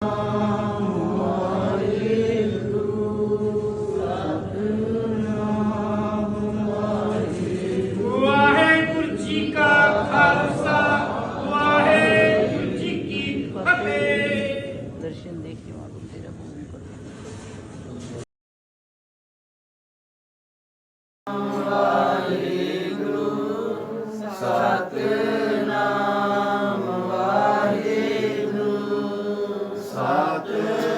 Oh. love.